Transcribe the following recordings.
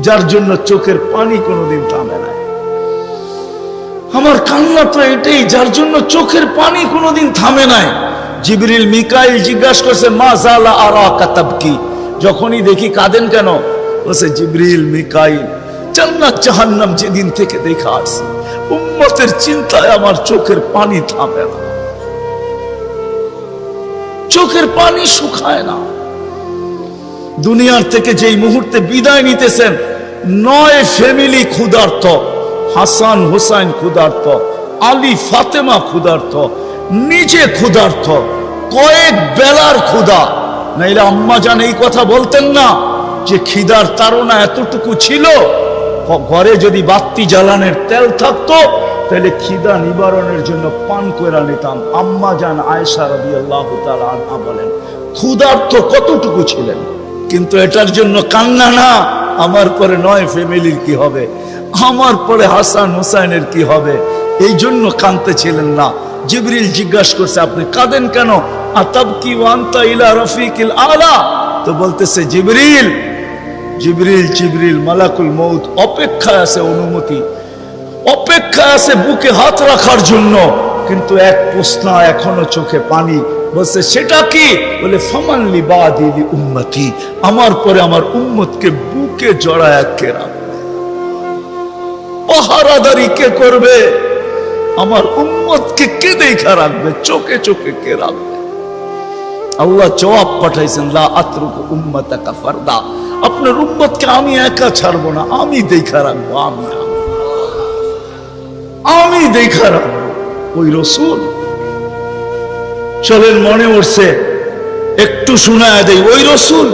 যার জন্য চোখের পানি কোনোদিন থামে না। আমার কান্না তো এটাই, যার জন্য চোখের পানি কোনোদিন থামে নাই। জিবরিল, মিকাইল জিজ্ঞাসা করছে, মা জালা আরা কাতাবকি যখনই দেখি কাঁদেন কেন? বলছে, জিবরিল, মিকাইল, জান্নাত জাহান্নাম যেদিন থেকে দেখা আসছি, উম্মতের চিন্তায় আমার চোখের পানি থামে না। চোখের পানি শুকায় না। দুনিয়ার থেকে যেই মুহূর্তে বিদায় নিতেছেন, নয় ফ্যামিলি ক্ষুধার্ত, হাসান হুসাইন ক্ষুধার্ত, আলী ফাতেমা ক্ষুধার্ত, নিজে ক্ষুধার্থ কয়েক বেলার ক্ষুধা। নাইলে আম্মা জান এই কথা বলতেন না যে খিদার তারা এতটুকু ছিল ঘরে যদি বাত্তি জ্বালানের তেল থাকতো, তাহলে খিদা নিবারণের জন্য পান করে নিতাম। আম্মা জান আয়েশা রবি আল্লাহ বলেন, ক্ষুধার্ত কতটুকু ছিলেন? কিন্তু এটার জন্য কান্না না। আমার পরে নয় ফ্যামিলির কি হবে? আমার পরে হাসান হুসাইনের কি হবে? এই জন্য কানতে ছিলেন না। জিবরিল জিজ্ঞাসা করছে, আপনি কাঁদেন কেন? আতাব কি ওয়ান্তা ইলা রফিকিল আলা। তো বলতেছে, জিবরিল জিবরিল জিবরিল, মালাকুল মৌত অপেক্ষায় আছে অনুমতি। অপেক্ষায় আছে বুকে হাত রাখার জন্য। কিন্তু এক প্রশ্ন এখনও চোখে পানি। বলছে, সেটা কি? বলে ফমানলি বাদিলি উম্মতি, আমার পরে আমার উম্মতকে বুকে জড়ায় কে রাখবে? পাহারাদারি কে করবে? আমার উম্মতকে কে দেখা রাখবে? চোখে চোখে কে রাখবে? আল্লাহ জবাব পাঠাইছেন, লা আতরুক উম্মতাকা ফারদা, আপনার উম্মতকে আমি একা ছাড়বো না, আমি দেখা রাখব, আমি আমি। দেখা রাখব। ওই রসুল চলেন মনে উঠছে, একটু শোনায় দেই, ওই রসুল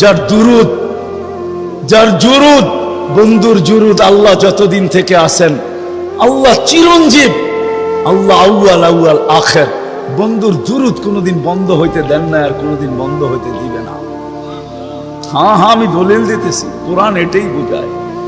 যার দুরুদ, যার জুরুদ, বন্ধুর জুরুদ আল্লাহ যতদিন থেকে আসেন আল্লাহ চিরঞ্জীব, আল্লাহ আউয়াল আউয়াল আখের। বন্ধুর জুরুদ কোনোদিন বন্ধ হইতে দেন না, আর কোনোদিন বন্ধ হইতে দিবে না। হ্যাঁ হ্যাঁ আমি দলিল দিতেছি, কোরআন এটাই বোঝায়।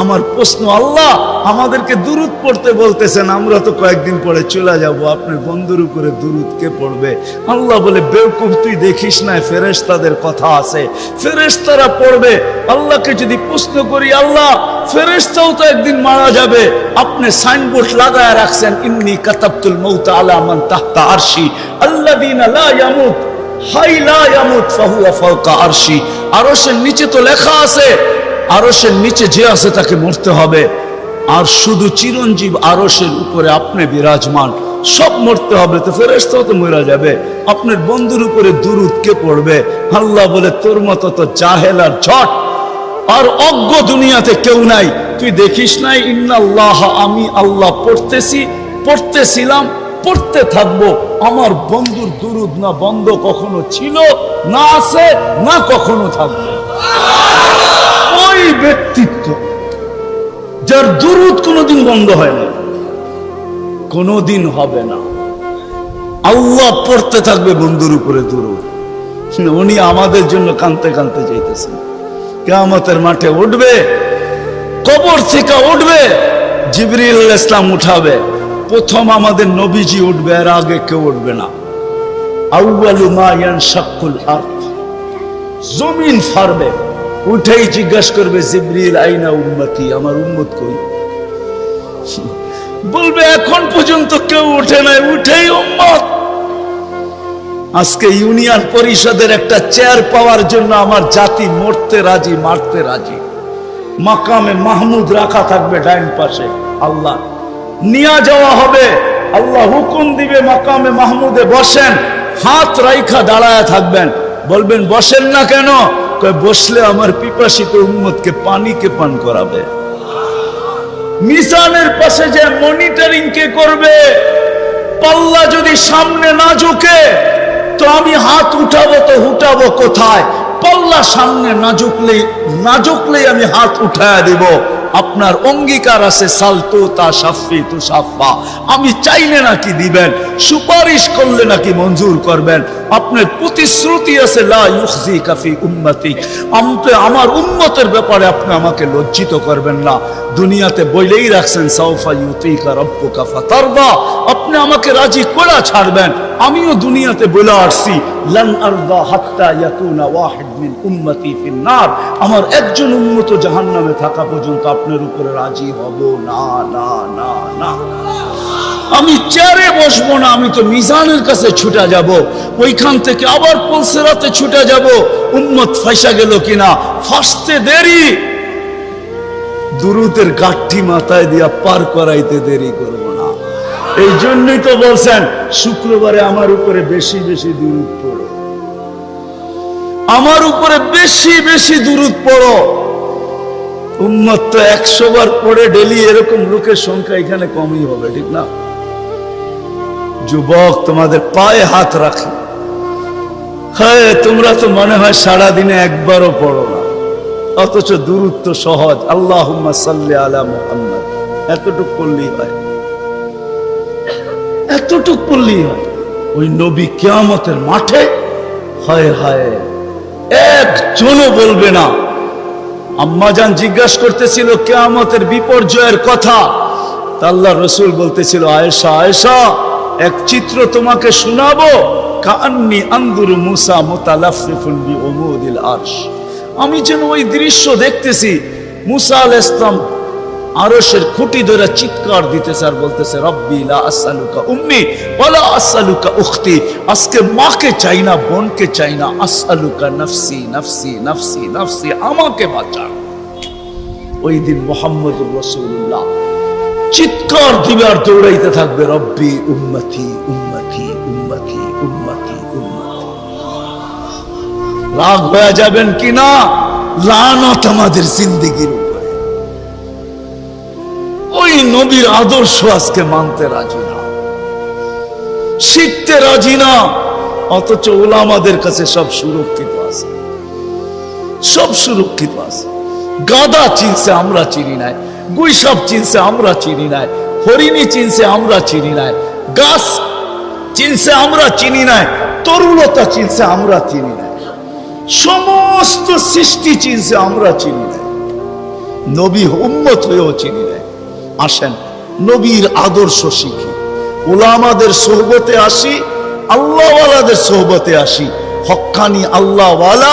আমার প্রশ্ন, আল্লাহ আমাদেরকে দুরুদ পড়তে বলতেছেন, আমরা তো কয়েকদিন পরে চলে যাব, আপনার বন্ধুর উপরে দুরুদ কে পড়বে? আল্লাহ বলে, বেউকুফ, তুই দেখিস না ফেরেশতাদের কথা আছে। ফেরেশতারা পড়বে, আল্লাহকে যদি প্রশ্ন করি, আল্লাহ, ফেরেশতাও তো একদিন মারা যাবে। আপনি সাইনবোর্ড লাগায় রাখছেন, ইন্নি কাতাবতুল মৌত আলা মান তাহতা আরশি। আল্লাযীনা লা ইয়ামুত, হাই লা ইয়ামুত, ফাহুয়া ফাওকা আরশি। আরশের নিচে তো লেখা আছে আরশের নিচে যে আছে তাকে মরতে হবে। আর শুধু চিরঞ্জীব আরশের উপরে আপনি বিরাজমান। সব মরতে হবে, তো ফেরেশতাও তো মরা যাবে। আপনার বন্ধুর উপরে দুরুদ কে পড়বে? আল্লাহ বলে, তোর মতো তো জাহেল আর ঝট। আর অজ্ঞ দুনিয়াতে কেউ নাই। তুই দেখিস নাই, ইন্নাল্লাহ, আমি আল্লাহ পড়তেছি, পড়তেছিলাম, পড়তে থাকব। আমার বন্ধুর দুরুদ না বন্ধ কখনো ছিল, না আছে, না কখনো থাকবে। ওই ব্যক্তিত্ব, যার দুরুদ কোনোদিন বন্ধ হয় না, কোনোদিন হবে না। আল্লাহ পড়তে থাকবে বন্ধুর উপরে দুরুদ। উনি আমাদের জন্য কানতে কানতে চাইতেছেন কেয়ামতের মাঠে উঠবে, কবর থেকে উঠবে, জিবরিল ইসলাম উঠাবে। প্রথম আমাদের নবীজি উঠবে আর আগে কেউ উঠবে না। আউয়ালু মা ইয়ানশাক্কুল আরদ, জমিন ফারবে। উঠেই জিজ্ঞেস করবে, জিবরিল, আইনা উম্মতি? আমার উম্মত কই? বলবে, এখন পর্যন্ত কেউ উঠে নাই, উঠেই উম্মত। আজকে ইউনিয়ন পরিষদের একটা চেয়ার পাওয়ার জন্য আমার জাতি মরতে রাজি, মারতে রাজি। মাকামে মাহমুদ রাখা থাকবে ডাইন পাশে, আল্লাহ। নিয়ে যাওয়া হবে, আল্লাহ হুকুম দিবে, মাকামে মাহমুদে বসেন, হাত রাইখা দাঁড়ায় থাকবেন। বলবেন, বসেন না কেন? বসলে আমার পিপাসিত উম্মতকে পানিকে পান করাবে। মিসানের পাশে যে মনিটরিং কে করবে, পাল্লা যদি সামনে না ঝুঁকে, তো আমি হাত উঠাবো তো উঠাবো কোথায়? পাল্লা সামনে না ঝুঁকলেই না ঝুঁকলেই আমি হাত উঠায় দিব। আপনার অঙ্গীকার আছে, সালতু তা সাফি তু সাফা। আমি চাইলে নাকি দিবেন, সুপারিশ করলে নাকি মঞ্জুর করবেন। আপনার প্রতিশ্রুতি আছে, লা ইউখজি কাফি উম্মতি। আমতে, আমার উম্মতের ব্যাপারে আপনি আমাকে লজ্জিত করবেন না। দুনিয়াতে বইলেই রাখছেন, সাউফা ইউতিকা রব্বুকা ফাতারদা। আপনি আমাকে রাজি করে ছাড়বেন। আমিও দুনিয়াতে বলে আসছি। আমার একজন উম্মত জাহান্নামে থাকা পর্যন্ত আপনার উপরে রাজি হব। না না না না। আমি চেয়ারে বসবো না, আমি তো মিজানের কাছে ছুটে যাব। ওইখান থেকে আবার পলসেরাতে ছুটে যাব। উম্মত ফাইসা গেল কিনা? ফাঁসতে দেরি। দুরুতের গাঠি মাথায় দিয়া পার করাইতে দেরি করব এই জন্যই তো বলছেন, শুক্রবারে আমার উপরে বেশি বেশি দূরত পড়ো। আমার উপরে বেশি বেশি দুরুদ পড়ো। উম্মত তো একশো বার পড়ে ডেলি এরকম লোকের সংখ্যা এখানে কমই হবে, ঠিক না? যুবক, তোমাদের পায়ে হাত রাখে। হ্যাঁ তোমরা তো মনে হয় সারা দিনে একবারও পড়ো না। অথচ দূরত্ব সহজ। আল্লাহ সাল্লি আলা মুহাম্মদ। এতটুক করলেই হয়। এতটুক করলেই হয়। ওই নবী কেয়ামতের মাঠে হয় হয়, একজনও বলবে না। আম্মাজান জিজ্ঞাসা করতেছিল, কেয়ামতের বিপর্যয়ের কথা। আল্লাহ রসুল বলতেছিল, আয়েশা আয়েশা, এক চিত্র তোমাকে শোনাবো। কান্নি আন্দুরু মুসা উমুদিল আরশ। আমি যেন ওই দৃশ্য দেখতেছি, মুসা আল ইসলাম আরশের খুঁটি ধরে চিৎকার দিতেছে আর বলতেছে, রব্বি লা আসআলুকা উম্মি ওয়ালা আসআলুকা উখতি। আজকে মাকে চাই না, বোনকে চাই না, আসআলুকা নফসি নফসি নফসি নফসি, আমাকে বাঁচা। ওই দিন মোহাম্মদুর রাসূলুল্লাহ চিৎকার দিবে আর দৌড়াইতে থাকবে, রব্বি উম্মতি উম্মতি উম্মতি উম্মতি উম্মতি। রাগ হয়ে যাবেন কিনা লানত আমাদের জিন্দিগির নবীর আদর্শ আজকে মানতে রাজি না। শিখতে রাজি না, অথচ ওলামাদের কাছে সব সুরক্ষিত আছে। সব সুরক্ষিত আছে। গাদা চিনছে আমরা চিনি নাই, গুইসাপ চিনছে আমরা চিনি নাই, হরিণী চিনছে আমরা চিনি নাই, গাছ চিনছে আমরা চিনি নাই তরুলতা চিনছে আমরা চিনি নাই, সমস্ত সৃষ্টি চিনছে আমরা চিনি নাই, নবী উম্মত হয়েও চিনি নাই। আসেন। নবীর আদর্শ শিখি। ওলামাদের সোহবতে আসি, আল্লাহওয়ালাদের সোহবতে আসি। হক্কানি আল্লাহওয়ালা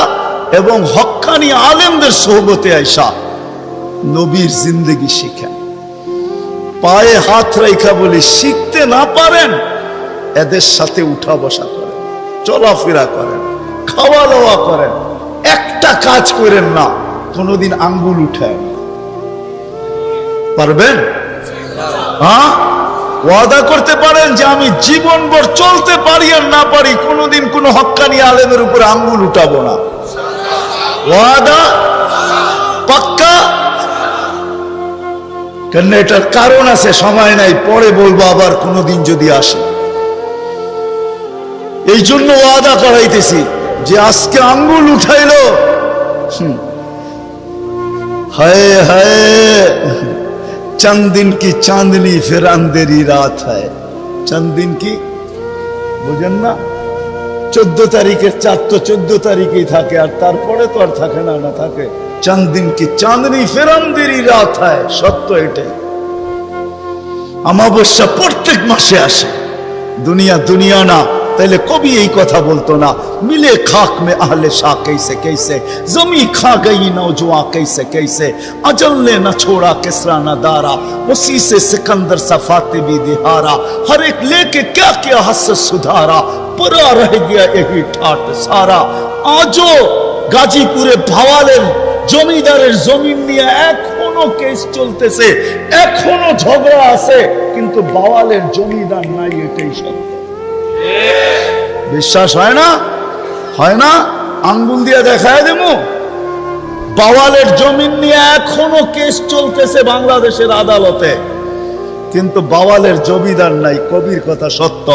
এবং হক্কানি আলেমদের সোহবতে আইসা নবীর জিন্দগি শিখেন। পায়ে হাত রেখা বলে শিখতে না পারেন, এদের সাথে উঠা বসা করেন, চলাফেরা করেন খাওয়া দাওয়া করেন, একটা কাজ করেন না, কোনোদিন আঙ্গুল উঠেন পারবেন? হ্যাঁ? ওয়াদা করতে পারেন যে আমি জীবনভর চলতে পারি আর না পারি, কোনোদিন কোনো হক্কানি আলেমের উপরে আঙ্গুল উঠাবো না। ওয়াদা? পাক্কা? কেন এটার কারণ আছে, সময় নাই, পরে বলব আবার কোনোদিন যদি আসে। এই জন্য ওয়াদা করাইতেছি যে আজকে আঙ্গুল উঠাইলো। হায় হায়। चंद दिन की चांदनी फिर अंधेरी रात है चंद दिन की বুঝেন না চোদ্দ তারিখের চাঁদ তো চোদ্দ তারিখেই থাকে আর তারপরে তো আর থাকে না না থাকে চাঁদ দিন কি চাঁদনি ফেরান্দেরই রাত হয় সত্য এটাই আমাবস্যা প্রত্যেক মাসে আসে দুনিয়া দুনিয়া না তাহলে কবি এই কথা বলতো না মিলে খাক में आहले शाह कैसे कैसे जमी खा गई नौजवान कैसे कैसे अजल ने न छोड़ा किसरा न दारा उसी से सिकंदर सफाते भी दिहारा हर एक लेके क्या क्या हस सुधारा पूरा रह गया यही ठाट सारा आजो গাজীপুরে ভাওয়ালের জমিদারের জমিন নিয়ে এখনো কেস চলতেছে এখনো ঝগড়া আছে কিন্তু বাওয়ালের জমিদার নাই এটাই সত্য বিশ্বাস হয় না হয় না আঙ্গুল দিয়ে দেখায় দেবো বাওয়ালের জমিন নিয়ে এখনো কেস চলতেছে বাংলাদেশের আদালতে কিন্তু বাওয়ালের জমিদার নাই কবির কথা সত্য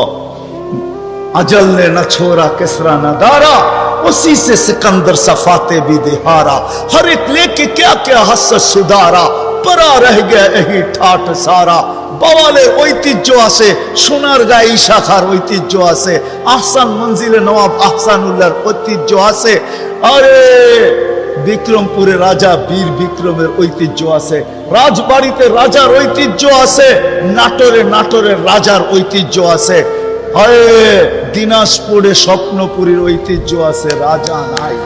अजल ने न छोड़ा किसरा न दारा उसी से सिकंदर सफाते भी दिहारा हर एक लेके क्या क्या हस सुधारा পরম্পরা গে এই ঠাট সারা। বাওয়ালের ঐতিহ্য আছে সোনার গায়ে শাখার ঐতিহ্য আছে, আহসান মঞ্জিলে নবাব আহসানুল্লাহর ঐতিহ্য আছে। আরে, বিক্রমপুরে রাজা বীর বিক্রমের ঐতিহ্য আছে, রাজবাড়িতে রাজার ঐতিহ্য আছে, নাটোরে নাটোরের রাজার ঐতিহ্য আছে। আরে দিনাজপুরে স্বপ্নপুরীর ঐতিহ্য আছে, রাজা নাই।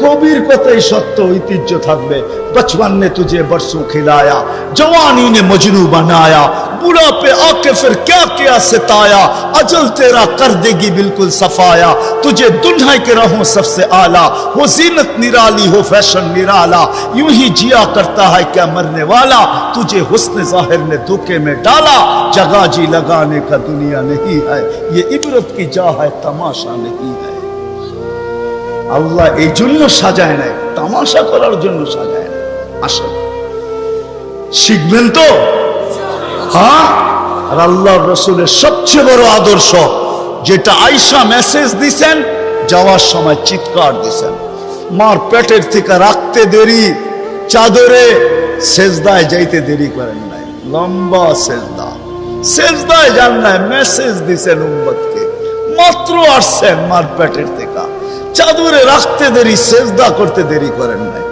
کبیر کوتے ستیہ ঐতিহ্য থাকবে। بچپن نے تجھے برسوں کھلایا جوانی نے مجنو بنایا بڑا پہ آ کے پھر کیا کیا ستایا عجل تیرا کر دے گی بالکل صفایا تجھے دنہائی کے رہوں سب سے آلہ ہو زینت نرالی ہو فیشن نرالا یوں ہی جیا کرتا ہے کیا مرنے والا تجھے حسن ظاہر نے دھوکے میں ڈالا، جگہ جی لگانے کا دنیا نہیں ہے، یہ عبرت کی جا ہے، تماشا نہیں ہے۔ আল্লাহ এই জন্য সাজায় নাই, তামাশা করার জন্য সাজায় নাই। আসেন শিখবেন তো? হ্যাঁ? আর আল্লাহ রসুলের সবচেয়ে বড় আদর্শ, যেটা আইসা মেসেজ দিছেন, যাওয়ার সময় চিৎকার দিছেন। মার পেটের থেকে রাখতে দেরি, চাদরে সেজদায় যাইতে দেরি করেন নাই। লম্বা সেজদা। সেজদায় যান নাই মেসেজ দিছেন উম্মতকে। মাত্র আসছেন মার পেটের থেকে। চাদরে রাখতে দেরি, সেজদা করতে দেরি করেন নাই।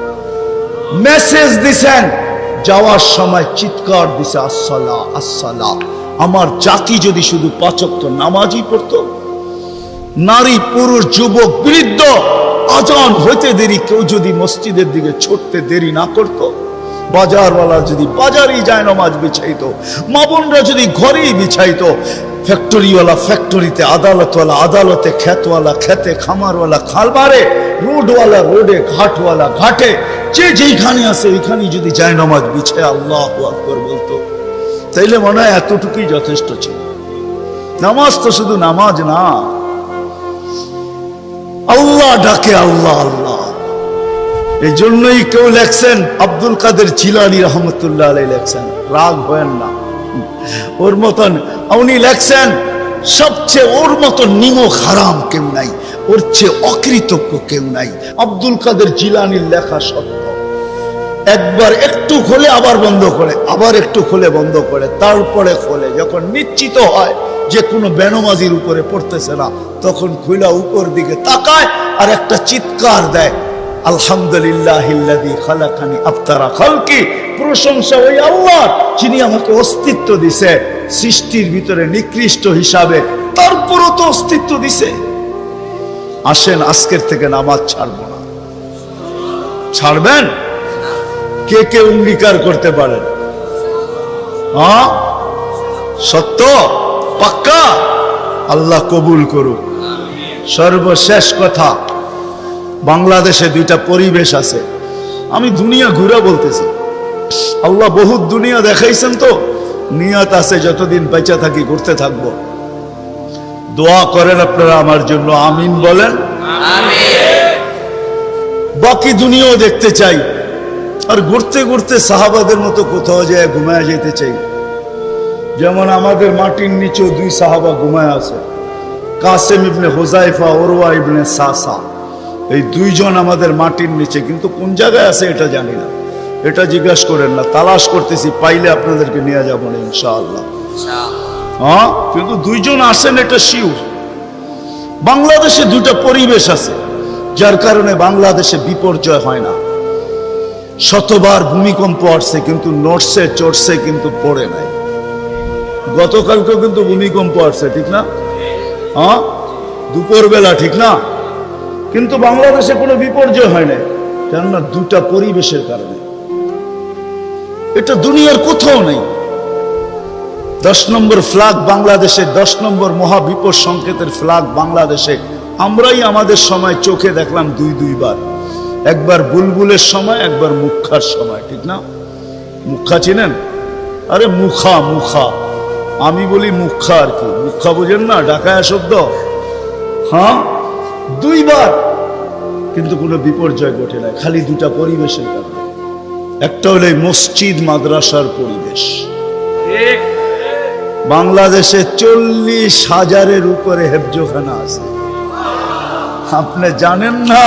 মেসেজ দিছেন, যাওয়ার সময় চিৎকার দিছে আসসালা আসসালা আমার জাতি যদি শুধু পাচক নামাজই পড়ত, নারী, পুরুষ, যুবক, বৃদ্ধ, আজান হইতে দেরি, কেউ যদি মসজিদের দিকে ছুটতে দেরি না করত বাজারওয়ালা যদি বাজারেই যায় নামাজ বিছাইতো মা বোনরা যদি ঘরেই বিছাইতো, ফ্যাক্টরিওয়ালা ফ্যাক্টরিতে, আদালতওয়ালা আদালতে খেতওয়ালা খেতে খামারওয়ালা খালবারে, রোডওয়ালা রোডে, ঘাটওয়ালা ঘাটে, যে যেইখানে আছে ওইখানেই যদি যায় নামাজ বিছায়, আল্লাহ আকবর বলতো। তাইলে মনে হয় এতটুকুই যথেষ্ট ছিল। নামাজ তো শুধু নামাজ না। আল্লাহ ডাকে আল্লাহ আল্লাহ। এই জন্যই কেউ লেখছেন, আব্দুল কাদের জিলানি রহমতুল্লাহ আলাই লেখছেন। রাগ হয়েন না। ওর মতন উনি লেখছেন, সবচেয়ে ওর মতন নিমক হারাম কেউ নাই, ওর চেয়ে অকৃতজ্ঞ কেউ নাই। আব্দুল কাদের জিলানির লেখা সত্য। একবার একটু খোলে, আবার বন্ধ করে, আবার একটু খোলে, বন্ধ করে, তারপরে খোলে। যখন নিশ্চিত হয় যে কোনো বেনমাজির উপরে পড়তেছে না, তখন খুলা উপর দিকে তাকায় আর একটা চিৎকার দেয় আলহামদুলিল্লাহ খালাকানি ওই আমাকে অস্তিত্ব দিছে, সৃষ্টির ভিতরে নিকৃষ্ট হিসাবে। তো অস্তিত্ব দিছে। আসেন আজকের থেকে নামাজ ছাড়বেন? কে কে অঙ্গীকার করতে পারেন? হ্যাঁ? সত্য? পাক্কা? আল্লাহ কবুল করুক। সর্বশেষ কথা বাংলাদেশে দুইটা পরিবেশ আছে। আমি দুনিয়া ঘুরে বলতেছি। আল্লাহ বহুত দুনিয়া দেখাইছেন তো। নিয়ত আছে যতদিন বেঁচে থাকি ঘুরতে থাকব। দোয়া করেন আপনারা আমার জন্য আমিন বলেন। বাকি দুনিয়াও দেখতে চাই। আর ঘুরতে ঘুরতে সাহাবাদের মতো কোথাও যায় ঘুমায় যেতে চাই। যেমন আমাদের মাটির নিচেও দুই সাহাবা ঘুমায় আছে। কাসেম ইবনে হোজাইফা ওরওয়া ইবনে সাসা। এই দুইজন আমাদের মাটির নিচে কিন্তু কোন জায়গায় আছে এটা জানি না। এটা জিজ্ঞাসা করেন না তালাশ করতেছি পাইলে আপনাদেরকে নিয়ে যাব না ইনশাআল্লাহ। হ্যাঁ? কিন্তু দুইজন আসেন এটা শিউর বাংলাদেশে দুটা পরিবেশ আছে যার কারণে বাংলাদেশে বিপর্যয় হয় না। শতবার ভূমিকম্প আসছে কিন্তু নড়ছে চড়ছে কিন্তু পড়ে নাই। গতকালকেও কিন্তু ভূমিকম্প আসছে ঠিক না? হ্যাঁ? দুপুর বেলা ঠিক না? কিন্তু বাংলাদেশে কোনো বিপর্যয় হয় না কেননা দুটা পরিবেশের কারণে। এটা দুনিয়ার কোথাও নেই। দশ নম্বর ফ্ল্যাগ বাংলাদেশে, দশ নম্বর মহাবিপদ সংকেতের ফ্ল্যাগ বাংলাদেশে। আমরাই আমাদের সময় চোখে দেখলাম দুই, দুইবার। একবার বুলবুলের সময়, একবার মুখার সময়, ঠিক না? মুখা চিনেন? আরে মুখা মুখা। আমি বলি মুখা আর কি। মুখা বোঝেন না ডাকায় শব্দ হ্যাঁ? দুইবার। কিন্তু কোনো বিপর্যয় ঘটে না খালি দুটা পরিবেশের কারণে। একটা হলো মসজিদ মাদ্রাসার পরিবেশ। বাংলাদেশে চল্লিশ হাজারের উপরে হেফজোখানা আছে। আপনি জানেন না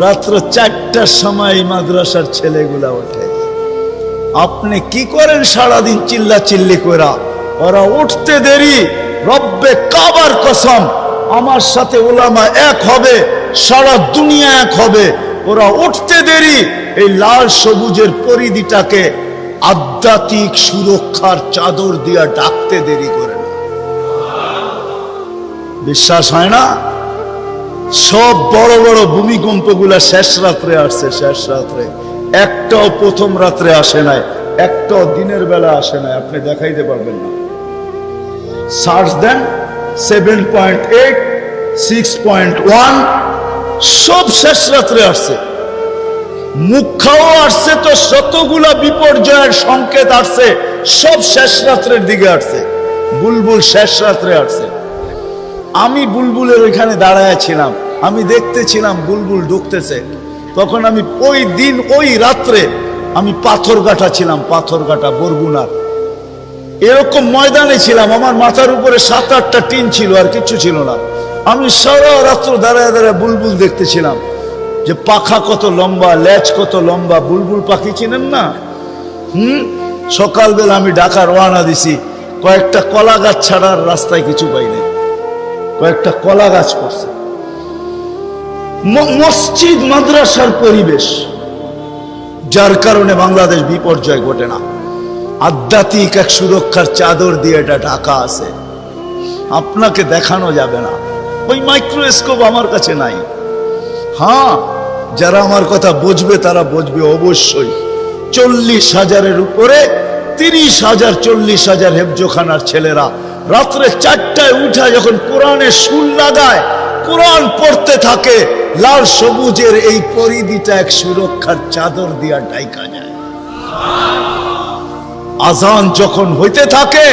রাত্র চারটার সময় মাদ্রাসার ছেলেগুলা ওঠে। আপনি কি করেন সারাদিন চিল্লা চিল্লি করা ওরা উঠতে দেরি রব্বে কাবার কসম আমার সাথে ওলামা এক হবে সারা দুনিয়া এক হবে। ওরা উঠতে দেরি, এই লাল সবুজের পরিধিটাকে আধ্যাত্মিক সুরক্ষার চাদর দিয়া ডাকতে দেরি করে না। বিশ্বাস হয় না? সব বড় বড় ভূমিকম্পগুলা শেষ রাত্রে আসছে, শেষ রাত্রে। একটাও প্রথম রাত্রে আসে নাই, একটাও দিনের বেলা আসে নাই, আপনি দেখাইতে পারবেন না। সার্চ দেন seven point eight six point one সব শেষ রাত্রে আসছে। মুখাও আসছে তো শতগুলা বিপর্যয়ের সংকেত আসছে, সব শেষ রাত্রের দিকে আসছে। বুলবুল শেষ রাত্রে আসছে। আমি বুলবুলের ওইখানে দাঁড়ায় ছিলাম। আমি দেখতেছিলাম বুলবুল ঢুকতেছে। তখন আমি ওই দিন, ওই রাত্রে আমি পাথরঘাটা ছিলাম, পাথরঘাটা বরগুনার। এরকম ময়দানে ছিলাম। আমার মাথার উপরে সাত আটটা টিন ছিল আর কিছু ছিল না। আমি সারা রাত্র দাঁড়ায় দাঁড়ায় বুলবুল দেখতেছিলাম যে পাখা কত লম্বা, লেজ কত লম্বা, বুলবুল পাখি চিনেন না? হুম? সকালবেলা আমি ঢাকা রওনা দিছি। কয়েকটা কলা গাছ ছাড়ার রাস্তায় কিছু পাই নাই। কয়েকটা কলা গাছ পড়ছে। মসজিদ, মাদ্রাসার পরিবেশ, যার কারণে বাংলাদেশ বিপর্যয় ঘটে না। আধ্যাত্মিক এক সুরক্ষার চাদর দিয়ে এটা ঢাকা আছে। আপনাকে দেখানো যাবে না। ওই মাইক্রোস্কোপ আমার কাছে নাই। হ্যাঁ যারা আমার কথা বুঝবে, তারা বুঝবে অবশ্যই। চল্লিশ হাজারের উপরে তিরিশ হাজার, চল্লিশ হাজার হেফজোখানার ছেলেরা রাত্রে চারটায় উঠা যখন কোরআনের সুর লাগায়, কোরআন পড়তে থাকে, লাল সবুজের এই পরিধিটা এক সুরক্ষার চাদর দিয়া ডাইকা যায়। আজান যখন হইতে থাকে,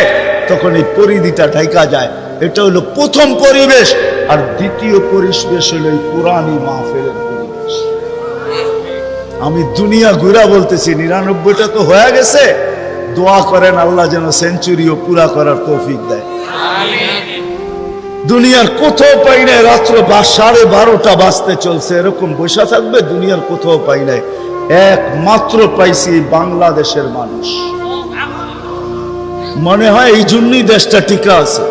তখন এই পরিধিটা ঢাইকা যায়। এটা হলো প্রথম পরিবেশ, আর দ্বিতীয় পরিবেশ হলো এই পুরানি মাহফিলের পরিবেশ। আমি দুনিয়া ঘুরা বলতেছি, নিরানব্বইটা তো হয়ে গেছে। দোয়া করেন, আল্লাহ যেন সেঞ্চুরিও পুরা করার তৌফিক দেয়। দুনিয়ার কোথাও পাই নাই, রাত্র বা সাড়ে বারোটা বাজতে চলছে, এরকম বসে থাকবে, দুনিয়ার কোথাও পাই নাই। একমাত্র পাইছি বাংলাদেশের মানুষ। মনে হয় এই জন্যই দেশটা টিকা আছে।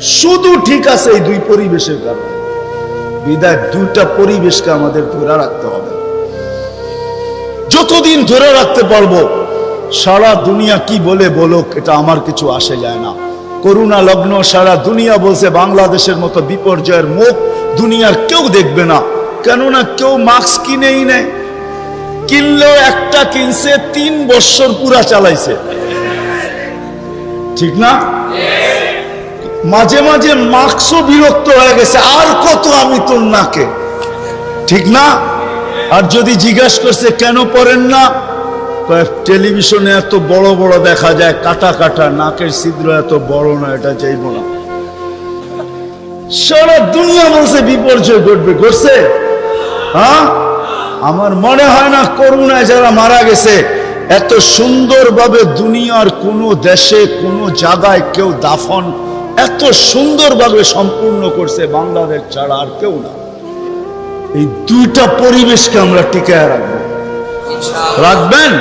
শুধু ঠিক আছে এই দুই পরিবেশের কারণে। বিদায় দুইটা পরিবেশকে আমাদের ধরে রাখতে হবে। যতদিন ধরে রাখতে পারব, সারা দুনিয়া কি বলে বলুক, এটা আমার কিছু আসে যায় না। করুণা লগ্ন, সারা দুনিয়া বলছে বাংলাদেশের মতো বিপর্যয়ের মুখ দুনিয়ার কেউ দেখবে না। কেননা কেউ মাস্ক কিনেই নেয় কিনলেও একটা কিনছে, তিন বছর পুরা চালাইছে। ঠিক না? মাঝে মাঝে মাস্কও বিরক্ত হয়ে গেছে, আর কত আমি তোর নাকে? ঠিক না? আর যদি জিজ্ঞাসা করছে, কেন পড়েন না? টেলিভিশনে এত বড় বড় দেখা যায়, কাটা কাটা, নাকের ছিদ্র এত বড় না, এটা চাইব না। সারা দুনিয়া বলছে, বিপর্যয় ঘটবে। ঘটছে? হ্যাঁ? আমার মনে হয় না করুণায় যারা মারা গেছে, এত সুন্দরভাবে দুনিয়ার কোনো দেশে, কোনো জায়গায় কেউ দাফন এত সুন্দরভাবে সম্পূর্ণ করছে বাংলাদেশ ছাড়া আর কেউ না। এই দুইটা পরিবেশকে আমরা টিকায় রাখব। রাখবেন?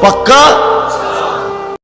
পাক্কা?